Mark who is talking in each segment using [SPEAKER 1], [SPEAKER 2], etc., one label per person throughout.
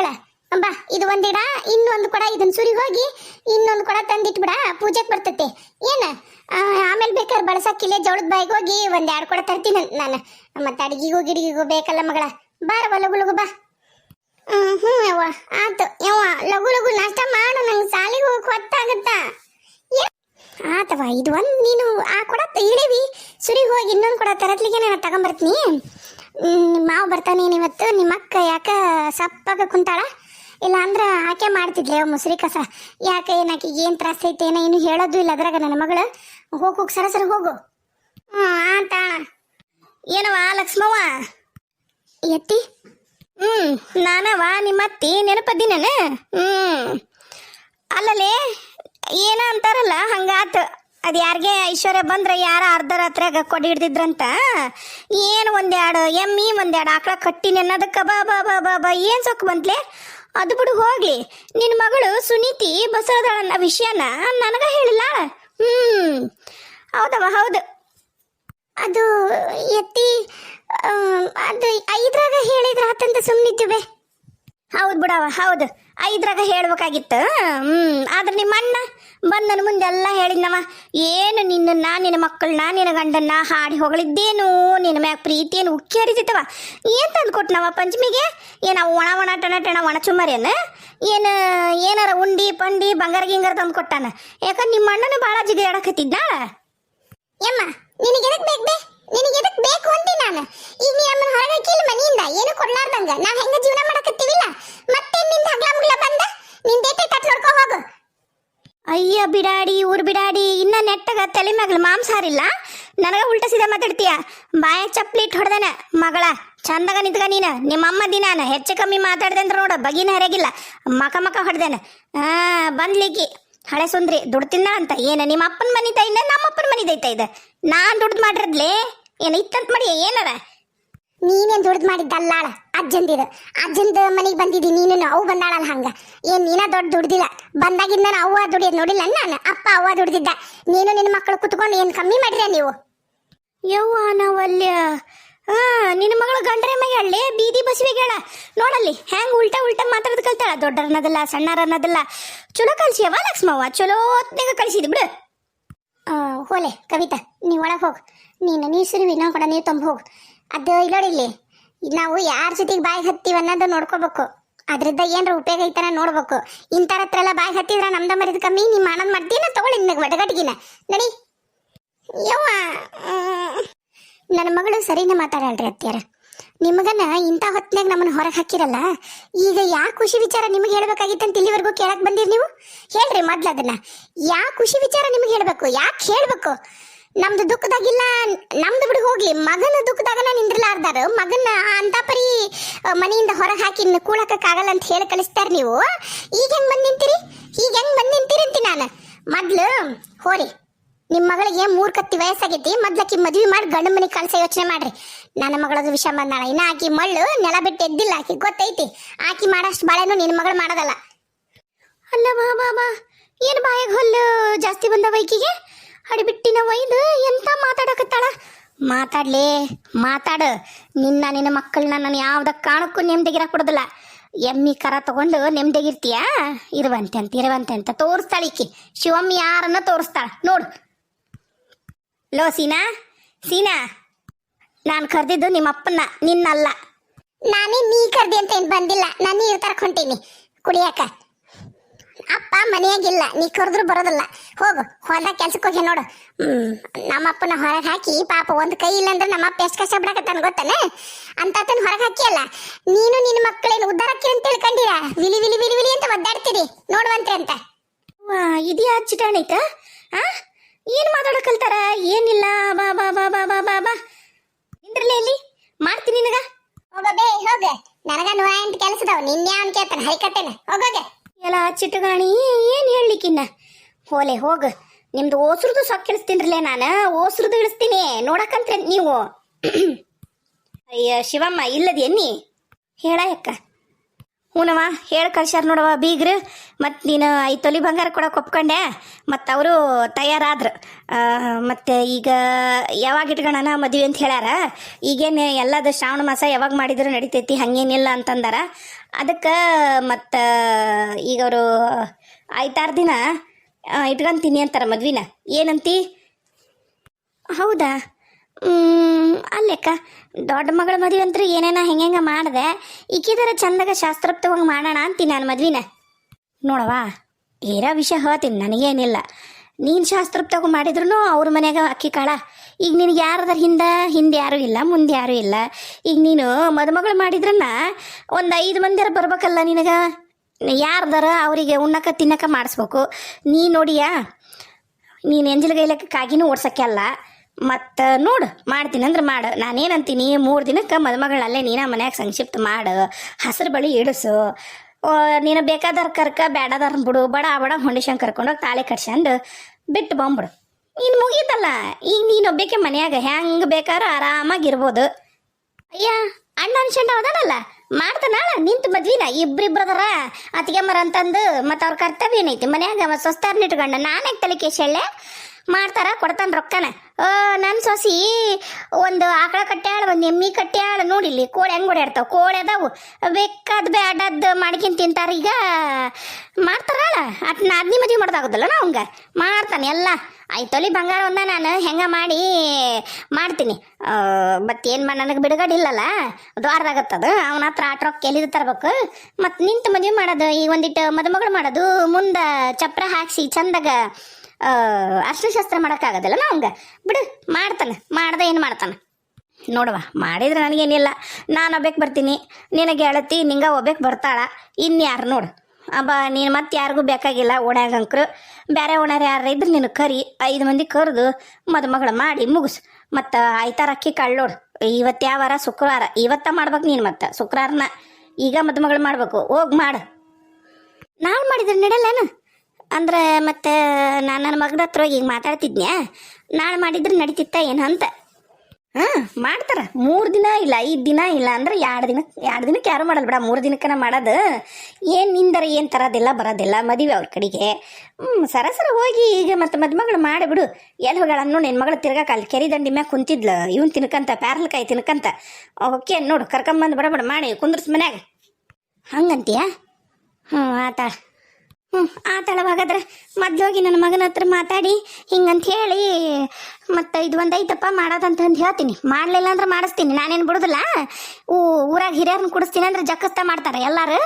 [SPEAKER 1] ಮಗಳ. ಬಾ ಇದು ಒಂದಿಡ ಇನ್ನೊಂದು ಕೊಡ ಇದನ್ನ ಸುರಿ ಹೋಗಿ ಇನ್ನೊಂದು ಕೊಡ ತಂದಿಟ್ಬಿಡ, ಪೂಜೆಗೆ ಬರ್ತತೆ. ಏನ? ಆಮೇಲೆ ಬೇಕಾದ್ರೆ ಬಳಸಕ್ಕಿಲ್ಲ ಜವಳದ ಬಾಯಿಗೆ ಹೋಗಿ ಒಂದೆರಡು ಕೊಡ ತರ್ತೀನಿ ನಾನು. ಮತ್ತೆ ಅಡಿಗೆಗೂ ಗಿಡಿಗೆಗೂ ಬೇಕಲ್ಲ ಮಗಳ. ಬಾರವ ಲಗು ಲಗು ಬಾ. ಹ್ಞೂ ಯವ್ವ. ಆತು ಯವ್ವ, ಲಗು ಲಗು ನಾಷ್ಟ ಮಾಡು, ನಂಗೆ ಸಾಲಿಗೆ ಹೋಗಕ್ಕೆ ಹೊತ್ತಾಗತ್ತಾ? ಆತವ ಇದು ಒಂದು ನೀನು ಆ ಕೊಡ ಇಳಿವಿ ಸುರಿಗೆ ಹೋಗಿ ಇನ್ನೊಂದು ಕೊಡ ತರತ್ಲಿಗೆ ನಾನು ತಗೊಂಬರ್ತೀನಿ ಮಾವ ಬರ್ತಾನೆ ಇವತ್ತು? ನಿಮ್ಮ ಅಕ್ಕ ಯಾಕ ಸಪ್ಪಾಗ ಕುಂತಾಳ? ಇಲ್ಲ ಅಂದ್ರೆ ಆಕೆ ಮಾಡ್ತಿದ್ಲೆ ಮುಸ್ರಿ ಕಸ. ಯಾಕೆ ಏನಾಕಿ, ಏನು ತ್ರಾಸ ಐತೆ, ಏನೋ ಏನು ಹೇಳೋದು ಇಲ್ಲ ಅದ್ರಾಗ ನನ್ನ ಮಗಳು. ಹೋಗಿ ಹೋಗಿ, ಸರ ಸರ, ಹೋಗು. ಹ್ಞೂ ಅಂತ ಏನವ ಲಕ್ಷ್ಮವ್ವ? ಎತ್ತಿ? ಹ್ಮ್ ನಾನವ ನಿಮ್ಮತ್ತಿ ಅತ್ತಿ ನಾನು ಹ್ಮ್. ಅಲ್ಲಲೇ, ಏನ ಅಂತಾರಲ್ಲ, ಹಂಗಾತ. ಅದು ಯಾರಿಗೆ? ಐಶ್ವರ್ಯ ಬಂದ್ರೆ ಯಾರ ಅರ್ಧ ರಾತ್ರಿಯಾಗ ಕೊಡಿ ಹಿಡ್ದಿದ್ರಂತ? ಏನು ಒಂದೆರಡು ಎಮ್ಮಿ ಒಂದೆರಡು ಆಕಳ ಕಟ್ಟಿನಿ ಅನ್ನೋದಕ್ಕೆ ಬಾ ಬಾ ಬಾ ಬಾ ಬಾ. ಏನು ಸೊಕ್ಕು ಬಂತ್ಲೆ? ಅದು ಬಿಡು, ಹೋಗ್ಲಿ. ನಿನ್ನ ಮಗಳು ಸುನೀತಿ ಬಸವದಳನ್ನ ವಿಷಯನ ನನಗ ಹೇಳಿಲ್ಲ? ಹ್ಮ್. ಹೌದವ ಹೌದು. ಅದು ಎತ್ತಿ ಅದು ಐದ್ರಾಗ ಹೇಳಿದ್ರ ಹತ್ತಂತ ಸುಮ್ಮನಿದ್ದೀವಿ ಹೌದು ಬಿಡವ ಹೌದು. ಐದ್ರಾಗ ಹೇಳ್ಬೇಕಾಗಿತ್ತು. ಆದ್ರೆ ನಿಮ್ಮ ಅಣ್ಣ ಬಂದ್ ನನ್ನ ಮುಂದೆ ಎಲ್ಲ ಹೇಳಿದ್ನವ, ಏನು ನಿನ್ನ ನಿನ್ನ ಮಕ್ಕಳನ್ನ ನಿನ್ನ ಗಂಡನ್ನ ಹಾಡಿ ಹೊಗಳಿದ್ದೇನು? ನಿನ್ನ ಮ್ಯಾಗ ಪ್ರೀತಿ ಏನು ಉಕ್ಕಿ ಹರಿತಿತ್ತವ ಏನ್ ತಂದು ಕೊಟ್ನವ ಪಂಚಮಿಗೆ? ಏನ ಒಣ ಒಣ ಟಣ ಟಣ ಒಣ ಚುಮರೇನ ಏನು, ಏನಾರ ಉಂಡಿ ಪಂಡಿ ಬಂಗಾರ ಗಿಂಗಾರ ತಂದು ಕೊಟ್ಟಾನ? ಯಾಕಂದ್ರೆ ನಿಮ್ಮ ಅಣ್ಣನ ಭಾಳ ಜಿಗಿದಾಡಕತ್ತಿದ್ದ ಯಮ್ಮ, ನಿನಗೆ ಎದಕ್ ಬೇಕು ಬೇ? ನಿನಗೆ ಎದಕ್ ಬೇಕು ಅಂತಿ ನಾನು? ಈಗ ನೀ ನಮ್ಮನ್ನ ಹೊರಗೆ ಹಾಕಿಲ್ಲ ಮನೆಯಿಂದ? ಏನು ಕೊಡ್ಲಾರ್ದಂಗ? ನಾವ್ ಹೆಂಗ ಜೀವನ ಮಾಡಕತ್ತೀವಿಲ್ಲ? ಮತ್ತೆ ನಿಂದ ಹಗ್ಲ ಮುಗ್ಲ ಬಂದ? ನಿಂದೇತೆ ಕಟ್ ನೋಡ್ಕೊ ಹೋಗು. ಅಯ್ಯ ಬಿಡಾಡಿ, ಊರ್ ಬಿಡಾಡಿ, ಇನ್ನ ನೆಟ್ಟಗ ತಲೆ ಮಗಳ ಮಾಂಸಾರಿಲ್ಲ? ನನಗ ಉಲ್ಟ ಸೀದಾ ಮಾತಾಡ್ತೀಯ? ಬಾಯ ಚಪ್ಪಲಿ ಇಟ್ಟು ಹೊಡೆದನ ಮಗಳ. ಚಂದಗ ನಿಂತ್ಕ ನೀನ. ನಿಮ್ಮ ಅಮ್ಮ ದಿನಾನ ಹೆಚ್ಚು ಕಮ್ಮಿ ಮಾತಾಡ್ದೆ ಅಂದ್ರೆ ನೋಡ ಬಗಿನ ಹರಿಯಾಗಿಲ್ಲ. ಮಕ ಮಕ ಹೊಡೆದೇನ. ಆ ಬಂದ್ಲಿಕ್ಕಿ ಹಳೆ ಸುಂದ್ರಿ ದುಡ್ತಿನ್ನ ಅಂತ. ಏನ ನಿಮ್ಮ ಅಪ್ಪನ ಮನಿ ತೈದ ನಮ್ಮ ಅಪ್ಪನ ಮನಿ ದೈತ ಇದೆ? ನಾನ್ ದುಡ್ದು ಮಾಡಿರದ್ಲೆ? ಏನ ಇತ್ತಂತ ಮಾಡಿ ಏನಾರ ನೀನೇನ್ ದುಡ್ದು ಮಾಡಿದ್ದಲ್ಲಾಳ ಅಜ್ಜಂದಿದು. ಅಜ್ಜಂದ ಮನೆಗೆ ಬಂದಿದ್ದಿ ನೀನು ಅವು ಬಂದಾಳಲ್ಲ ಹಂಗ. ಏನ್ ನೀನ ದೊಡ್ಡ ದುಡ್ದಿಲ್ಲ. ಬಂದಾಗಿಂದ ನಾನು ಅವ್ವ ದುಡಿಯೋದು ನೋಡಿಲ್ಲ, ನಾನು ಅಪ್ಪ ಅವ್ವ ದುಡ್ದಿದ್ದ. ನೀನು ನಿನ್ನ ಮಕ್ಕಳು ಕುತ್ಕೊಂಡು ಏನು ಕಮ್ಮಿ ಮಾಡ್ರಿ ನೀವು? ಯವ್ವ ನಾವಲ್ಯ. ಆ ನಿನ್ನ ಮಗಳು ಗಂಡ್ರೆ ಮಗಳೇ ಬೀದಿ ಬಸವಿಗಳ ನೋಡಲ್ಲಿ ಹೆಂಗ್ ಉಲ್ಟಾ ಉಲ್ಟಾ ಮಾತಾಡೋದು ಕಲ್ತಾಳ? ದೊಡ್ಡರ ಅನ್ನೋದಿಲ್ಲ ಸಣ್ಣರ ಅನ್ನೋದಿಲ್ಲ ಚಲೋ ಕಲ್ಸಿಯವ ಲಕ್ಷ್ಮವ್ವ, ಚಲೋ ಹೊತ್ನಾಗ ಕಳಿಸಿದ್ ಬಿಡು. ಹೋಲೆ, ಕವಿತಾ, ನೀ ಒಳಗೆ ಹೋಗು. ನೀನು ನೀರು ಸುರಿವಿ ನಾವು ಕೂಡ ನೀರು ತುಂಬ ಅದು ಇಲ್ಲೋಡಿಲ್ಲಿ ನಾವು ಯಾರ ಜೊತೆಗೆ ಬಾಯಿ ಹತ್ತೀವಿ ಅನ್ನೋದು ನೋಡ್ಕೋಬೇಕು. ಅದರಿಂದ ಏನ್ರ ಉಪಯೋಗ ಐತನ ನೋಡ್ಬೇಕು. ಇಂಥರ ಹತ್ರ ಎಲ್ಲ ಬಾಯಿ ಹತ್ತಿದ್ರೆ ನಮ್ದ ಮರಿದ ಕಮ್ಮಿ ನಿಮ್ಮ ಅಣ್ಣನ ಮಾಡ್ತೀನ ತಗೊಳ್ಳಿ ನಿನಗೆ ಒಡಗಟ್ಟಿಗಿನ. ನಡಿ. ಯವ್ವ ನನ್ನ ಮಗಳು ಸರಿನೇ ಮಾತಾಡಲ್ರಿ ಅತ್ಯಾರ ನಿಮಗನ್ನ ಇಂಥ ಹೊತ್ತಿನಾಗ ನಮ್ಮನ್ನು ಹೊರಗೆ ಹಾಕಿರಲ್ಲ? ಈಗ ಯಾ ಖುಷಿ ವಿಚಾರ ನಿಮಗೆ ಹೇಳ್ಬೇಕಾಗಿತ್ತಂತ ಇಲ್ಲಿವರೆಗೂ ಕೇಳಕ್ ಬಂದಿರಿ ನೀವು? ಹೇಳ್ರಿ ಮೊದ್ಲು ಅದನ್ನ ಯಾ ಖುಷಿ ವಿಚಾರ ನಿಮಗೆ ಹೇಳಬೇಕು? ಯಾಕೆ ಹೇಳ್ಬೇಕು? ನಮ್ದು ದುಃಖದಾಗಿಲ್ಲ. ನಮ್ದು ಬಿಡು, ಹೋಗ್ಲಿ. ಮಗನ ದುಃಖದಾಗನ ನಿಂದ್ರಲಾರ್ದಾರ. ಮಗನ ಅಂತ ಪರಿ ಮನೆಯಿಂದ ಹೊರಗೆ ಹಾಕಿ ಕೂಳಕ್ಕಾಗಲ್ಲ ಅಂತ ಹೇಳಿ ಕಳಿಸ್ತಾರ ನೀವು. ಈಗ ಹೆಂಗ್ ಬಂದ್ ನಿಂತೀರಿ? ಈಗ ಹೆಂಗ್ ಬಂದ್ ನಿಂತೀರಿ ಅಂತೀನಿ ನಾನು. ಮೊದ್ಲು, ಹೋರಿ. ನಿಮ್ಮ ಮಗಳಿಗೆ ಮೂರ್ ಕತ್ತಿ ವಯಸ್ಸಾಗೈತಿ. ಮೊದ್ಲಕ್ಕಿ ಮದ್ವಿ ಮಾಡಿ ಗಂಡು ಮನೆ ಕಳ್ಸ ಯೋಚನೆ ಮಾಡ್ರಿ. ನನ್ನ ಮಗಳದು ವಿಷಯ ಬಂದಾಳ. ಇನ್ನ ಆಕಿ ಮಳ್ಳು ನೆಲ ಬಿಟ್ಟು ಎದ್ದಿಲ್ಲ. ಆಕಿ ಗೊತ್ತೈತಿ. ಆಕಿ ಮಾಡಷ್ಟು ಬಾಳೆನು ನಿನ್ನ ಮಗಳು ಮಾಡೋದಲ್ಲ. ಅಲ್ಲ ಬಾ ಬಾ ಬಾ. ಏನು ಬಾಯಾಗ ಹೊಲ್ಲು ಜಾಸ್ತಿ ಬಂದವ ಈಕಿಗೆ? ಹಡಿಬಿಟ್ಟಿನ ಒಯ್ದು ಎಂತ ಮಾತಾಡಕತ್ತಾಳ? ಮಾತಾಡ್ಲಿ, ಮಾತಾಡು. ನಿನ್ನ ನಿನ್ನ ಮಕ್ಕಳನ್ನ ನಾನು ಯಾವ್ದ ಕಾರಣಕ್ಕೂ ನೆಮ್ಮದಿಗಿರ ಕೊಡೋದಿಲ್ಲ ಎಮ್ಮಿ ಕರ ತಗೊಂಡು ನೆಮ್ಮದಿಗಿರ್ತೀಯ ಇರುವಂತೆ ಅಂತ ಇರುವಂತೆ ಅಂತ ತೋರಿಸ್ತಾಳ ಈಕಿ. ಶಿವಮ್ಮಿ ಯಾರನ್ನ ತೋರಿಸ್ತಾಳ? ನೋಡು. ಲೋ, ಸೀನಾ. ಸೀನಾ, ನಾನು ಕರೆದಿದ್ದು ನಿಮ್ಮ ಅಪ್ಪನ್ನ ನಿನ್ನಲ್ಲ. ನಾನೇ ನೀ ಕರ್ದಿ ಅಂತ ಏನು ಬಂದಿಲ್ಲ. ನಾನು ನೀರು ತರ್ಕೊಂತೀನಿ. ಕುಡಿಯಾಕ. ಅಪ್ಪ ಮನೆಯಾಗಿಲ್ಲ ನೀ ಕರೆದ್ರು ಬರೋದಿಲ್ಲ. ಹೋಗು ಹೊಲ್ದಾಗ ಕೆಲ್ಸಕ್ಕೆ ಹೋಗಿ ನೋಡು. ನಮ್ಮಪ್ಪನ ಹೊರಗೆ ಹಾಕಿ ಪಾಪ ಒಂದು ಕೈ ಇಲ್ಲ ಅಂದ್ರೆ ನಮ್ಮಪ್ಪ ಎಷ್ಟು ಕಷ್ಟ ಬಿಡಕತ್ತಾನ ಗೊತ್ತಾನೆ? ಅಂತತನ ಹೊರಗೆ ಹಾಕಿಯಲ್ಲ. ನೀನು ನಿನ್ನ ಮಕ್ಕಳೇನು ಉದ್ದಾರಕ್ಕೆ ಅಂತ ತಿಳ್ಕೊಂಡಿರ ವಿಲಿ ವಿಲಿ ವಿಲಿ ವಿಲಿ ಅಂತ ಒದ್ದಾಡ್ತೀರಿ ನೋಡುವಂತೆ ಅಂತ. ವಾ ಇದೆಯಾ ಚಿಟಾಣಿತ ಆ? ಏನು ಮಾತಾಡೋ ಕಲ್ತಾರ ಏನಿಲ್ಲ ಬಾ ಬಾ ಬಾ ಬಾ ಬಾ ಬಾ ಬಾ. ಇಲ್ಲಿ? ಮಾಡ್ತೀನಿ ನಿನಗ. ಹೋಗಬೇ ಹೋಗ. ನನಗ ನೂರ ಎಂಟು ಕೆಲಸದವ್ ನಿನ್ನೆ ಅವ್ನು ಕೇಳ್ತಾನೆ ಹರಿಕಟ್ಟೆನ. ಹೋಗೋಗೆ ಎಲ್ಲ ಚಿಟ್ಟಗಾಣಿ, ಏನು ಹೇಳಲಿಕ್ಕಿನ್ನ? ಹೋಲೆ, ಹೋಗು. ನಿಮ್ದು ಓಸ್ರದ್ದು ಸೊಕ್ಕ ಇಳಿಸ್ತೀನ್ರಲೇ ನಾನು? ಓಸ್ರದ್ದು ಇಳಿಸ್ತೀನಿ. ನೋಡಕ್ಕಂತ ನೀವು. ಅಯ್ಯ, ಶಿವಮ್ಮ ಇಲ್ಲದ ಎನ್ನಿ ಹೇಳ ಅಕ್ಕ
[SPEAKER 2] ಹೂನವ ಹೇಳಿ ಕಳ್ಸ್ಯಾರ ನೋಡವ ಬೀಗ್ರು. ಮತ್ತು ನೀನು ಐದು ತೊಲಿ ಬಂಗಾರ ಕೊಡೋಕೆ ಒಪ್ಕೊಂಡೆ. ಮತ್ತು ಅವರು ತಯಾರಾದ್ರು. ಮತ್ತು ಈಗ ಯಾವಾಗ ಇಟ್ಕೊಳ್ಳೋಣ ಮದುವೆ ಅಂತ ಹೇಳ್ಯಾರ. ಈಗೇನು ಎಲ್ಲದು ಶ್ರಾವಣ ಮಾಸ ಯಾವಾಗ ಮಾಡಿದ್ರು ನಡಿತೈತಿ, ಹಂಗೇನಿಲ್ಲ ಅಂತಂದಾರ. ಅದಕ್ಕೆ ಮತ್ತು ಈಗ ಅವರು ಐದಾರು ದಿನ ಇಟ್ಕೊಂತೀನಿ ಅಂತಾರ ಮದ್ವಿನ. ಏನಂತಿ? ಹೌದಾ? ಅಲ್ಲೆಕ್ಕ ದೊಡ್ಡ ಮಗಳ ಮದುವೆ ಅಂತೂ ಏನೇನ ಹೆಂಗ ಮಾಡಿದೆ, ಈಕಿದರ ಚಂದಾಗ ಶಾಸ್ತ್ರೋಕ್ತವಾಗಿ ಮಾಡೋಣ ಅಂತೀನಿ ನಾನು ಮದ್ವಿನ. ನೋಡವಾ ಏರೋ ವಿಷಯ ಹೇಳ್ತೀನಿ, ನನಗೇನಿಲ್ಲ. ನೀನು ಶಾಸ್ತ್ರೋಕ್ತವಾಗಿ ಮಾಡಿದ್ರು ಅವ್ರ ಮನೆಯಾಗ ಅಕ್ಕಿ ಕಾಳ. ಈಗ ನಿನಗೆ ಯಾರದ್ರ ಹಿಂದೆ ಹಿಂದೆ ಯಾರು ಇಲ್ಲ, ಮುಂದೆ ಯಾರು ಇಲ್ಲ. ಈಗ ನೀನು ಮದುಮಗಳು ಮಾಡಿದ್ರನ್ನ ಒಂದು ಐದು ಮಂದಿರ ಬರ್ಬೇಕಲ್ಲ ನಿನಗೆ. ಯಾರ್ದಾರ ಅವರಿಗೆ ಉಣ್ಣಕ, ತಿನ್ನಕ ಮಾಡಿಸ್ಬೇಕು. ನೀ ನೋಡಿಯಾ, ನೀನು ಎಂಜಲ್ಗೈಲಕ್ಕೆ ಕಾಗಿನೂ ಓಡ್ಸಕ್ಕೆ ಅಲ್ಲ. ಮತ್ತು ನೋಡು ಮಾಡ್ತೀನಿ ಅಂದ್ರೆ ಮಾಡು. ನಾನೇನಂತೀನಿ ಮೂರು ದಿನಕ್ಕೆ ಮದುಮಗಳಲ್ಲೇ ನೀನ ಮನ್ಯಾಗ ಸಂಕ್ಷಿಪ್ತ ಮಾಡು. ಹಸಿರು ಬಳಿ ಇಡಿಸು ಆ, ನೀನು ಬೇಕಾದಾರ ಕರ್ಕ ಬೇಡದಾರ ಬಿಡು. ಬಡ ಬಡ ಹೊಂಡಿಸ್ಯಂಗೆ ಕರ್ಕೊಂಡೋಗಿ ತಾಳಿ ಕಟ್ಸ್ಯಂಡು ಬಿಟ್ಟು ಬಂದ್ಬಿಡು. ಇನ್ನು ಮುಗೀತಲ್ಲ. ಈಗ ನೀನು ಒಬ್ಬಕ್ಕೆ ಮನ್ಯಾಗ ಹೆಂಗೆ ಬೇಕಾದ್ರೂ ಆರಾಮಾಗಿರ್ಬೋದು. ಅಯ್ಯ ಅಣ್ಣ ಅನ್ಸಂಡ ಅದಾನಲ್ಲ. ಮಾಡ್ತಾನಾಳ ನಿಂತು ಮದ್ವಿನ. ಇಬ್ರಿಬ್ರದರ ಅತ್ಗೆ ಮರ ಅಂತಂದು ಮತ್ತು ಅವ್ರ ಕರ್ತವ್ಯ ಏನೈತಿ? ಮನ್ಯಾಗ ಸ್ವಸ್ಥಾರ್ನ ಇಟ್ಕೊಂಡ. ನಾನೇ ತಲೆ ಕೇಶಳ್ಳೆ ಮಾಡ್ತಾರ ಕೊಡ್ತಾನ ರೊಕ್ಕನ. ನನ್ನ ಸೊಸಿ ಒಂದು ಆಕಳ ಕಟ್ಟ್ಯಾಳ ಒಂದು ಎಮ್ಮಿ ಕಟ್ಟ್ಯಾಳ ನೋಡಿಲ್ಲಿ ಕೋಳಿ ಹೆಂಗ್ ಓಡಾಡ್ತಾವ ಕೋಳಿ ಅದಾವು. ಬೇಕಾದ ಬೇಡದ್ ಮಾಡ್ಕಿನ್ ತಿಂತಾರ ಈಗ. ಮಾಡ್ತಾರಲ್ಲ ಅಟ್ ನಾದ್ನಿ ಮದ್ವೆ ಮಾಡ್ದಾಗುದಲ್ಲ ನಾ ಅವಂಗ ಮಾಡ್ತಾನೆ ಎಲ್ಲ. ಆಯ್ತೊಲಿ ಬಂಗಾರ ಒಂದ ನಾನು ಹೆಂಗ ಮಾಡಿ ಮಾಡ್ತೀನಿ. ಮತ್ತೇನು ಮಾಡಿ ನನಗೆ ಬಿಡುಗಡಿಲ್ಲಲ್ಲ ದ್ವಾರದಾಗತ್ತದ ಅವನ ಹತ್ರ ಆಟ ರೊಕ್ಕ ಎಲ್ಲಿದ ತರಬೇಕು? ಮತ್ತು ನಿಂತು ಮದುವೆ ಮಾಡೋದು, ಈ ಒಂದಿಟ್ಟು ಮದುಮಗಳು ಮಾಡೋದು, ಮುಂದೆ ಚಪ್ರ ಹಾಕ್ಸಿ ಚಂದಾಗ ಅರ್ಶನ ಶಾಸ್ತ್ರ ಮಾಡೋಕ್ಕಾಗೋದಿಲ್ಲ? ನಾ ಅವಂಗ ಬಿಡು, ಮಾಡ್ತಾನೆ. ಮಾಡ್ದೆ ಏನು ಮಾಡ್ತಾನೆ? ನೋಡುವ, ಮಾಡಿದ್ರೆ ನನಗೇನಿಲ್ಲ. ನಾನು ಒಬ್ಬಕ್ಕೆ ಬರ್ತೀನಿ. ನಿನಗೆ ಗೆಳತಿ ನಿಂಗೆ ಒಬ್ಬಕ್ಕೆ ಬರ್ತಾಳ. ಇನ್ಯಾರು ನೋಡು. ಅಬ್ಬ, ನೀನು ಮತ್ತೆ ಯಾರಿಗೂ ಬೇಕಾಗಿಲ್ಲ ಓಣ್ಯಾಗಂಕ್ರು ಬೇರೆ ಓಣ್ಯಾರ ಯಾರು ಇದ್ರೆ ನೀನು ಕರಿ. ಐದು ಮಂದಿ ಕರೆದು ಮದುಮಗಳು ಮಾಡಿ ಮುಗಿಸು. ಮತ್ತು ಆಯ್ತಾರ ಅಕ್ಕಿ ಕಳ್ಳೋಡು ಇವತ್ತು ಯಾವಾರ ಶುಕ್ರವಾರ. ಇವತ್ತ ಮಾಡ್ಬೇಕು ನೀನು ಮತ್ತೆ. ಶುಕ್ರವಾರನ ಈಗ ಮದುಮಗಳು ಮಾಡಬೇಕು. ಹೋಗಿ ಮಾಡು. ನಾಳೆ ಮಾಡಿದ್ರೆ ನಡಲ್ಲೇನು? ಅಂದ್ರೆ ಮತ್ತೆ ನಾನು ನನ್ನ ಮಗನ ಹತ್ರ ಹೋಗಿ ಈಗ ಮಾತಾಡ್ತಿದ್ನ್ಯಾ? ನಾಳೆ ಮಾಡಿದ್ರೆ ನಡೀತಿತ್ತ ಏನು ಅಂತ. ಹಾಂ, ಮಾಡ್ತಾರ. ಮೂರು ದಿನ ಇಲ್ಲ, ಐದು ದಿನ ಇಲ್ಲ ಅಂದ್ರೆ ಎರಡು ದಿನ, ಎರಡು ದಿನಕ್ಕೆ ಯಾರು ಮಾಡಲ್ಲ ಬಿಡ, ಮೂರು ದಿನಕ್ಕನ ಮಾಡೋದು. ಏನು ನಿಂದರ ಏನು ತರೋದಿಲ್ಲ ಬರೋದಿಲ್ಲ ಮದುವೆ ಅವ್ರ ಕಡೆಗೆ. ಹ್ಞೂ ಸರಸರ ಹೋಗಿ ಈಗ ಮತ್ತೆ ಮದುಮಗಳು ಮಾಡಿಬಿಡು ಎಲ್ಲಿ ಹೋಗ್ಯಾಳ ನೋಡಿ ನಿನ್ನ ಮಗಳು ತಿರ್ಗಾಕಲ್ ಅಲ್ಲಿ ಕೆರೆ ದಂಡಿ ಮ್ಯಾಗ ಕುಂತಿದ್ಲು. ಇವನ್ ತಿನ್ಕಂತ ಪ್ಯಾರ್ಲಕಾಯಿ ತಿನ್ಕಂತ. ಓಕೆ ನೋಡು ಕರ್ಕೊಂಬಂದು ಬಡ ಬಡ ಮಾಡಿ ಕುಂದ್ರಸ್ ಮನ್ಯಾಗ. ಹಂಗಂತೀಯ? ಹ್ಞೂ ಆತಾಳ. ಹ್ಞೂ ಆತಾಳ ಹಾಗಾದ್ರೆ ಮೊದ್ಲೋಗಿ ನನ್ನ ಮಗನ ಹತ್ರ ಮಾತಾಡಿ, ಹಿಂಗಂತ ಹೇಳಿ, ಮತ್ತು ಇದು ಒಂದು ಐತಪ್ಪ ಅಂತ ಹೇಳ್ತೀನಿ. ಮಾಡಲಿಲ್ಲ ಅಂದ್ರೆ ಮಾಡಿಸ್ತೀನಿ. ನಾನೇನು ಬಿಡುದಿಲ್ಲ. ಊ, ಊರಾಗ ಹಿರಿಯರನ್ನ ಕುಡಿಸ್ತೀನಿ ಅಂದ್ರೆ ಜಕ್ಕಸ್ತಾ ಮಾಡ್ತಾರೆ ಎಲ್ಲಾರು.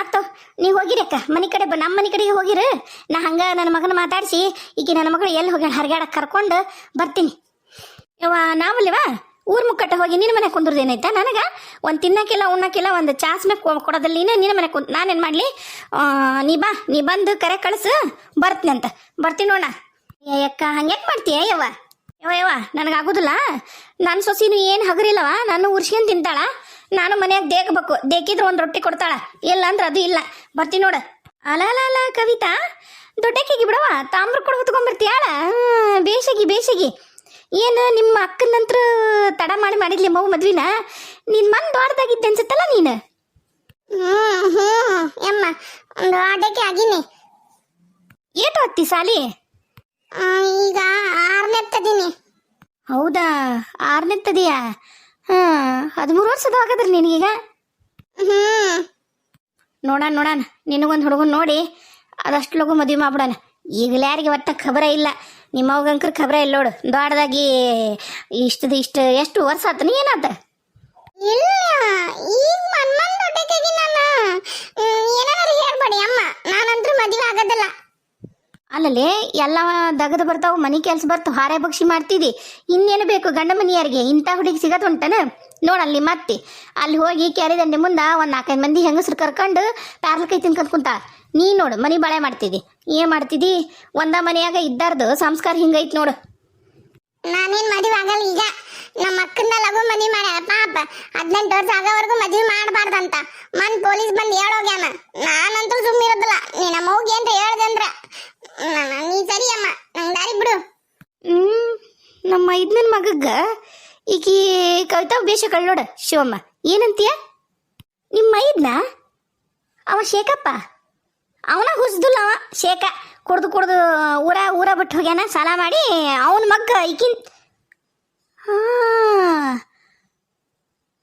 [SPEAKER 2] ಆತ, ನೀ ಹೋಗಿರಿ ಅಕ್ಕ. ಮನೆ ಕಡೆ ಬ ನಮ್ಮ ಮನೆ ಕಡೆಗೆ ಹೋಗಿರಿ. ನಾ ಹಂಗೆ ನನ್ನ ಮಗನ ಮಾತಾಡಿಸಿ ಈಗ ನನ್ನ ಮಗಳು ಎಲ್ಲಿ ಹೋಗ್ಯಾಳ? ಹರಿಗಾಡಕ್ಕೆ ಕರ್ಕೊಂಡು ಬರ್ತೀನಿ. ಯವ್ವ ನಾವಲ್ವಾ ಊರ್ ಮುಕ್ಕಟ್ಟ ಹೋಗಿ ನಿನ್ನ ಮನೆ ಕುಂದ್ರದೇನೈತ ನನಗ ಒಂದು ತಿನ್ನಕ್ಕಿಲ್ಲ, ಉಣ್ಣಕ್ಕಿಲ್ಲ ಒಂದು ಚಾಸ್ಮೆ ಕೊಡೋದಲ್ಲಿ ನೀನು ನಿನ್ನ ಮನೆ ಕುಂತ ನಾನೇನು ಮಾಡಲಿ? ನೀ ಬಾ, ನೀ ಬಂದು ಕರೆ ಕಳಿಸು, ಬರ್ತೀನಿ ಅಂತ. ಬರ್ತೀನಿ ನೋಡ ಅಕ್ಕ ಹಂಗ್ಯಾಕೆ ಮಾಡ್ತೀಯ ಯವ್ವ? ಯವ್ವ ಯವ್ವ ನನಗಾಗೋದಿಲ್ಲ ನನ್ನ ಸೊಸಿನು ಏನು ಹಗರಿಲ್ಲವ, ನಾನು ಉರ್ಸ್ಕೊಂಡ್ ತಿಂತಾಳ. ನಾನು ಮನೆಯಾಗ ದೇಕಬೇಕು ದೇಕಿದ್ರೆ ಒಂದು ರೊಟ್ಟಿ ಕೊಡ್ತಾಳ. ಇಲ್ಲ ಅಂದ್ರೆ ಅದು ಇಲ್ಲ. ಬರ್ತೀನಿ ನೋಡು. ಅಲ ಅಲ ಅಲ ಕವಿತಾ. ದೊಡ್ಡಕ್ಕಿಗೆ ಬಿಡವ ತಾಮ್ರ ಕೊಡ ಹೊತ್ಕೊಂಡ್ಬರ್ತೀಯಾಳ ಬೇಸಗಿ ಬೇಷಗಿ. ಏನು ನಿಮ್ಮ ಅಕ್ಕನ ನಂತರ ತಡ ಮಾಡಿ ಮಾಡಿದ್ಲಿ ಮಗು ಮದ್ವಿನ? ನಿನ್ ಮನ್ ದೊಡ್ಡದಾಗಿದ್ದೆ ಅನ್ಸುತ್ತಲ್ಲ ನೀನು?
[SPEAKER 1] ಹ್ಮ್ ಹ್ಮ್ ಯಮ್ಮ ದೊಡ್ಡಕ್ಕೆ ಆಗಿನಿ.
[SPEAKER 2] ಏಟು ಹತ್ತಿ ಸಾಲಿ?
[SPEAKER 1] ಆ, ಈಗ ಆರನೇ ತದೀನಿ
[SPEAKER 2] ಹೌದಾ ಆರನೇ ತದಿಯಾ ಹಾಂ ಹದಿಮೂರು ವರ್ಷದ ಆಗದ್ರಿ ನಿನಗೀಗ?
[SPEAKER 1] ಹ್ಮ್.
[SPEAKER 2] ನೋಡಣ ನೋಡಣ ನಿನಗೊಂದು ಹುಡುಗನ ನೋಡಿ ಅದಷ್ಟು ಲಗು ಮದುವೆ ಮಾಡ್ಬಿಡಣ. ಈಗಲೇ ಯಾರಿಗೆ ಒಟ್ಟ ಖಬರ ಇಲ್ಲ. ನಿಮ್ಮ ಅವಗಂಕರ್ ಖಬರ ಇಲ್ಲ ನೋಡು. ದೊಡ್ಡದಾಗಿ ಇಷ್ಟದ ಇಷ್ಟು ಎಷ್ಟು ವರ್ಷ ಆತನ ಏನಾತ?
[SPEAKER 1] ಇಲ್ಲ ಈಗ ಮನ್ಮನ್ ದೊಡ್ಡಕ್ಕಾಗಿ ನಾನು ಹ್ಮ್, ಏನಾದ್ರು ಹೇಳ್ಬೇಡಿ ಅಮ್ಮ. ಮದುವೆ ಆಗೋದಿಲ್ಲ.
[SPEAKER 2] ಅಲ್ಲಲ್ಲೇ ಎಲ್ಲ ದಗದ ಬರ್ತಾವ ಮನಿ ಕೆಲ್ಸ ಬರ್ತಾವ ಹಾರೆ ಬಕ್ಷಿ ಮಾಡ್ತಿದಿ. ಇನ್ನೇನು ಬೇಕು ಗಂಡ ಮನಿಯರಿಗೆ? ಇಂಥ ಹುಡುಗಿ ಸಿಗತ್ ಉಂಟನ? ನೋಡಲ್ಲಿ ಮತ್ತೆ. ಅಲ್ಲಿ ಹೋಗಿ ಕೆರೆ ದಂಡೆ ಮುಂದ ಒಂದ್ ನಾಲ್ಕೈದು ಮಂದಿ ಹೆಂಗಸ್ರು ಕರ್ಕೊಂಡು ಪ್ಯಾರ್ಲಕೈ ತಿನ್ಕೊಂಡ್ ಕುಂತಾಳ ನೀ ನೋಡು ಮನಿ ಬಾಳೆ ಮಾಡ್ತಿದಿ. ಏನ್ ಮಾಡ್ತಿದಿ? ಒಂದ ಮನೆಯಾಗ ಇದ್ದಾರ್ದು ಸಂಸ್ಕಾರ ಹಿಂಗೈತ್ ನೋಡು.
[SPEAKER 1] ನಾನೇನ್ ಮದುವೆ ಆಗಲ್ಲ ಈಗ. ನಮ್ಮ ಅಕ್ಕನ ಲಗು ಮದುವೆ ಮಾಡ್ಯಾರ ಪಾಪ ಹದಿನೆಂಟು ವರ್ಷ ಆಗೋವರೆಗೂ ಮದುವೆ ಮಾಡಬಾರ್ದಂತ. ಮನ್ ಪೊಲೀಸ್ ಬಂದು ಹೇಳೋಗ್ಯಾನ. ನಾನಂತೂ ಸುಮ್ಮಿರೋದಿಲ್ಲ ನೀ ನಮ್ಮ ಹೋಗಿ ಅಂತ ಹೇಳ್ದೆ ಅಂದ್ರ. ನಾನು ನೀ ಸರಿ ಅಮ್ಮ. ನಂಗೆ ದಾರಿ ಬಿಡು.
[SPEAKER 2] ಹ್ಮ್ ನಮ್ಮ ಇದ್ನ ಮಗಗ ಈಕಿ ಕವಿತಾ ಬೇಷ ಕಳ್ಳೋಡ ಶಿವಮ್ಮ. ಏನಂತೀಯ? ನಿಮ್ಮ ಮೈದ್ನ? ಅವ ಶೇಖಪ್ಪ? ಅವನ ಹುಸ್ದುಲ್ಲ ಅವ. ಶೇಕ ಕುಡ್ದು ಕುಡ್ದು ಊರ ಊರ ಬಿಟ್ಟು ಹೋಗ್ಯಾನ. ಸಾಲ ಮಾಡಿ ಅವನ ಮಗ್ಗ ಈಕಿನ್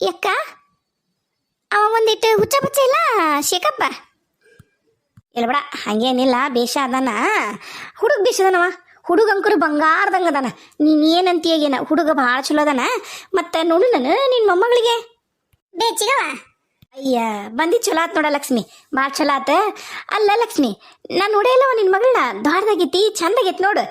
[SPEAKER 2] ಯಕ್ಕ ಅವ ಒಂದಿಟ್ಟು ಹುಚ್ಚ ಪುಚ್ಚ ಇಲ್ಲ? ಶೇಖಪ್ಪ? ಇಲ್ಲ ಬಿಡ, ಹಂಗೇನಿಲ್ಲ, ಬೇಷ ಅದಾನ. ಹುಡುಗ ಬೇಷ ಅದಾನವ. ಹುಡುಗ ಅಂಕರು ಬಂಗಾರದಂಗ ಅದಾನ. ನೀನ್ ಏನಂತೀಯ ಏನ? ಹುಡುಗ ಭಾಳ ಚಲೋ ಅದಾನ. ಮತ್ತೆ ನೋಡು ನಾನು ನಿನ್ನ ಮೊಮ್ಮಗಳಿಗೆ.
[SPEAKER 1] ಬೇಚಿಗವ
[SPEAKER 2] ಅಯ್ಯ, ಬಂದಿ ಚಲೋ ಆತ್ ನೋಡ ಲಕ್ಷ್ಮಿ ಭಾಳ ಚಲೋ ಆತ. ಅಲ್ಲ ಲಕ್ಷ್ಮಿ, ನಾನು ನೋಡೇ ಇಲ್ಲವ ನಿನ್ನ ಮಗಳನ್ನ ದಾರದಾಗೈತಿ ಚಂದಾಗೈತಿ ನೋಡು.